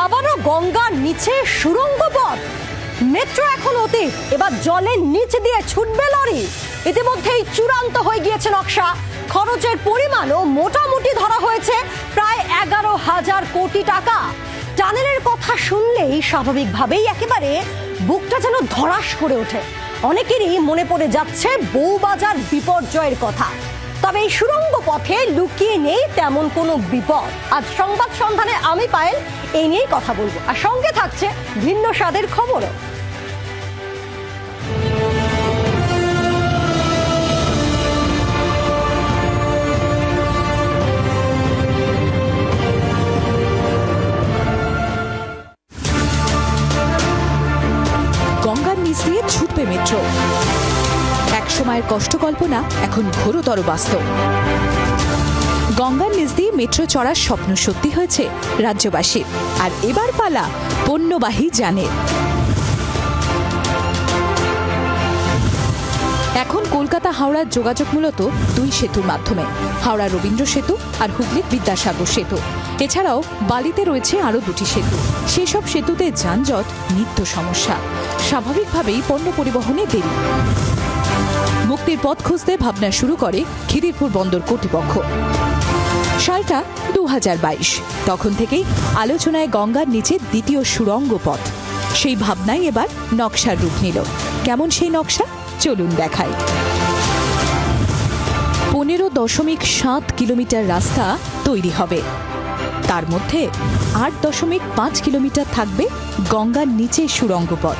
আবারও গঙ্গার নিচে সুরঙ্গ পথ। মেট্রো এখন অতীত এবার জলের নিচ দিয়ে ছুটবে লরি। ইতিমধ্যেই চূড়ান্ত হয়ে গিয়েছে নকশা। খরচের পরিমাণও মোটামুটি ধরা হয়েছে প্রায় এগারো হাজার কোটি টাকা। টানেলের কথা শুনলেই স্বাভাবিকভাবেই একেবারে বুকটা যেন ধরাস করে ওঠে। অনেকেরই মনে পড়ে যাচ্ছে বউবাজার বিপর্যয়ের কথা। তবে এই সুরঙ্গ পথে লুকিয়ে নেই তেমন কোনো বিপদ। আজ সংবাদ সন্ধানে আমি, পায়েল, এই নিয়েই কথা বলব। আর সঙ্গে থাকছে ভিন্ন স্বাদের খবরও। গঙ্গার নিচ দিয়ে ছুটবে মেট্রো। এক সময়ের কষ্ট কল্পনা এখন ঘোরতর বাস্তব। গঙ্গার নিজ দিয়ে মেট্রো চড়ার স্বপ্ন সত্যি হয়েছে রাজ্যবাসীর। আর এবার পালা পণ্যবাহী যানের। এখন কলকাতা হাওড়ার যোগাযোগ মূলত দুই সেতুর মাধ্যমে, হাওড়া রবীন্দ্র সেতু আর হুগলির বিদ্যাসাগর সেতু। এছাড়াও বালিতে রয়েছে আরও দুটি সেতু। সেসব সেতুতে যানজট, নিত্য সমস্যা। স্বাভাবিকভাবেই পণ্য পরিবহনে দেরি। মুক্তির পথ খুঁজতে ভাবনা শুরু করে খিদিরপুর বন্দর কর্তৃপক্ষ। সালটা দু হাজার বাইশ। তখন থেকেই আলোচনায় গঙ্গার নিচে দ্বিতীয় সুরঙ্গ পথ। সেই ভাবনাই এবার নকশার রূপ নিল। কেমন সেই নকশা? চলুন দেখায় পনেরো দশমিক সাত কিলোমিটার রাস্তা তৈরি হবে। তার মধ্যে আট দশমিক পাঁচ কিলোমিটার থাকবে গঙ্গার নিচে সুরঙ্গ পথ।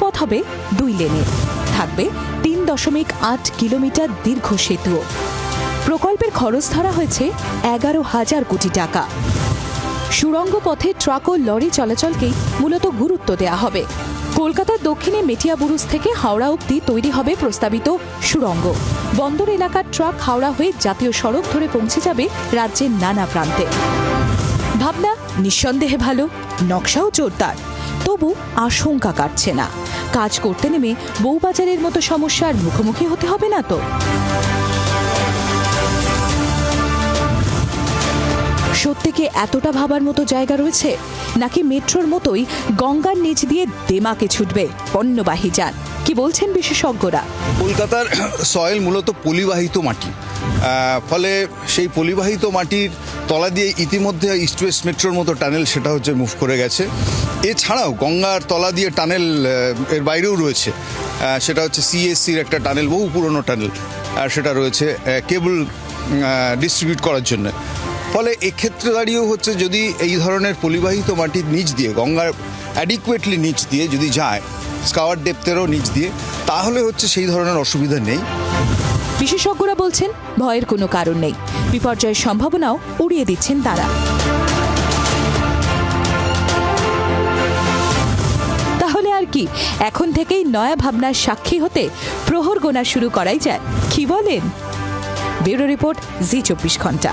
পথ হবে দুই লেনের থাকবে তিন দশমিক আট কিলোমিটার দীর্ঘ সেতুও প্রকল্পের খরচ ধরা হয়েছে এগারো হাজার কোটি টাকা। সুরঙ্গ পথে ট্রাক ও লরি চলাচলকেই মূলত গুরুত্ব দেওয়া হবে। কলকাতার দক্ষিণে মেটিয়াবুরুজ থেকে হাওড়া অব্দি তৈরি হবে প্রস্তাবিত সুরঙ্গ বন্দর এলাকার ট্রাক হাওড়া হয়ে জাতীয় সড়ক ধরে পৌঁছে যাবে রাজ্যের নানা প্রান্তে। ভাবনা নিঃসন্দেহে ভালো, নকশাও জোরদার। তবু আশঙ্কা কাটছে না। কাজ করতে নেমে বউবাজারের মতো সমস্যার মুখোমুখি হতে হবে না তো? সত্যি কি এতটা ভাবার মতো জায়গা রয়েছে? নাকি মেট্রোর মতোই গঙ্গার নিচ দিয়ে দেমাকে ছুটবে পণ্যবাহী যান? কি বলছেন বিশেষজ্ঞরা? কলকাতার সয়েল মূলত পলিবাহিত মাটি। ফলে সেই পলিবাহিত মাটির তলা দিয়ে ইতিমধ্যে ইস্ট ওয়েস্ট মেট্রোর মতো টানেল সেটা হচ্ছে মুভ করে গেছে। এছাড়াও গঙ্গার তলা দিয়ে টানেল এর বাইরেও রয়েছে। সেটা হচ্ছে সিএসসির একটা টানেল, বহু পুরনো টানেল আর সেটা রয়েছে কেবল ডিস্ট্রিবিউট করার জন্য। ফলে এক্ষেত্রে দাঁড়িয়েও হচ্ছে যদি এই ধরনের পলিবাহিত মাটির নিচ দিয়ে, গঙ্গার অ্যাডিকুয়েটলি নিচ দিয়ে যদি যায়, স্কাওয়ার ডেপথেরও নিচ দিয়ে, তাহলে হচ্ছে সেই ধরনের অসুবিধা নেই। বিশেষজ্ঞরা বলছেন, ভয়ের কোনো কারণ নেই। বিপর্যয়ের সম্ভাবনাও উড়িয়ে দিচ্ছেন তারা। তাহলে আর কি, এখন থেকেই নয়া ভাবনার সাক্ষী হতে প্রহর গোনা শুরু করাই যায়। কি বলেন? ব্যুরো রিপোর্ট জি চব্বিশ ঘণ্টা।